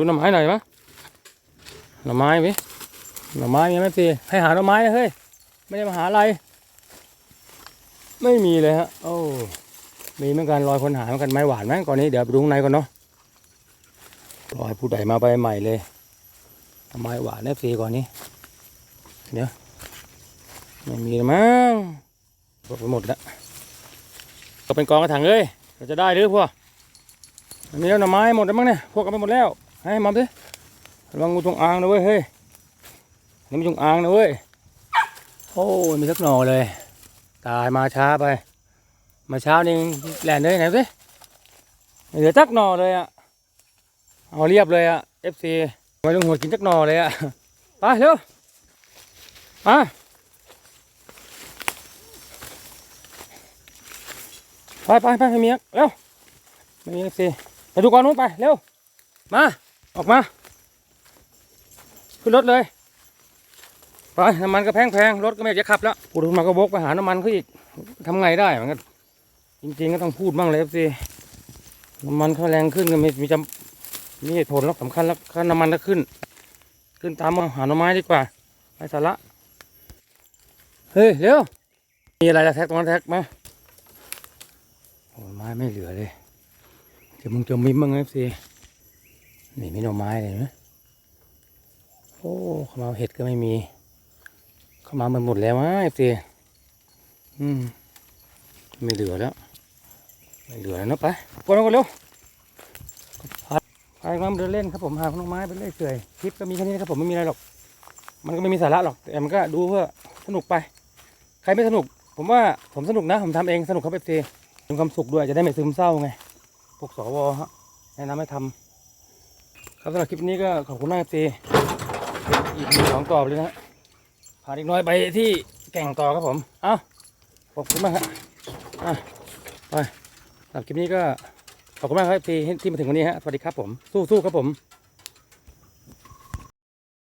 ดูหน่อไม้หน่อยมะหน่อไม้พี่หน่อไม้มีไหมพี่ให้หาหน่อไม้นะเฮ้ยไม่ได้มาหาอะไร ไม่มีเลยฮะโอ้มีเหมือนกันรอยคนหาเหมือนกันไม้หวานไหมก่อนนี้เดี๋ยวไปดูข้างในก่อนเนาะรอยผู้ใดมาไปใหม่เลยหน่อไม้หวานเอฟซีก่อนนี้เดี๋ยวไม่มีแล้วมั้งหมดไปหมดแล้วก็เป็นกองกระถางเลยเราจะได้หรือพวกอันนี้หน่อไม้หมดแล้วมั้งเนี่ยพวกกันไปหมดแล้ว ให้มอมสิระวังงูจงอางนะเว้ยเฮ้ยนี่มันจงอางนะเว้ยโอ้ยมีสักหน่อเลย ตายมาช้าไป มาเช้านี่แหลนเลยไหนสิเหลือจักหน่อเลยอะเอาเรียบเลยอะ FC ไม่ต้องหัวกินจักหน่อเลยอะไปเร็วมาไปไปไปเมียเร็วไม่มีเอฟซีไปดูก่อนนู้นไปเร็วมา ออกมา ขึ้นรถเลย ไปน้ำมันก็แพงแพงรถก็ไม่อยากจะขับแล้วพูดมาก็บกไปหาน้ำมันเขาอีกทำไงได้เหมันก็จริงๆก็ต้องพูดบ้างเลยเอฟซีน้ำมันเขาแรงขึ้นก็มีมีจำมีเหตุผลแล้วสำคัญแล้วค่าน้ำมันก็ขึ้น ขึ้นตามมาหาหน่อไม้ดีกว่าไปสาระเฮ้ยเร็วมีอะไรละแท็กตรงนั้นแท็กมาโอ้ไม้ไม่เหลือเลยเดี๋ยวมึงจะมิมบ้างเอฟซี นี่ไม่หน่อไม้เลยนะโอ้ขามาเห็ดก็ไม่มีขามามันหมดแล้ววะเอฟซีอืมไม่เหลือแล้ว ไม่เหลือแล้วเนอะไปกดลงกันเร็วพัดไปมาเดินเล่นครับผมหาหน่อไม้ไปเรื่อยเปื่อยคลิปก็มีแค่นี้นะครับผมไม่มีอะไรหรอก มันก็ไม่มีสาระหรอกแต่มันก็ดูเพื่อสนุกไป ใครไม่สนุก ผมว่าผมสนุกนะ ผมทำเองสนุกครับเอฟซีมีความสุขด้วยจะได้ไม่ซึมเศร้าไงพวกสวฮะแนะนำให้ทำ ครับสำหรับคลิปนี้ก็ขอบคุณมากตีอีกมีสองต่อเลยนะฮะพาเด็กน้อยไปที่แก่งต่อครับผม เอ้า ขอบคุณมากครับอะไปสำหรับคลิปนี้ก็ขอบคุณมากครับที่ที่มาถึงวันนี้ฮะ สวัสดีครับผม สู้ๆครับผม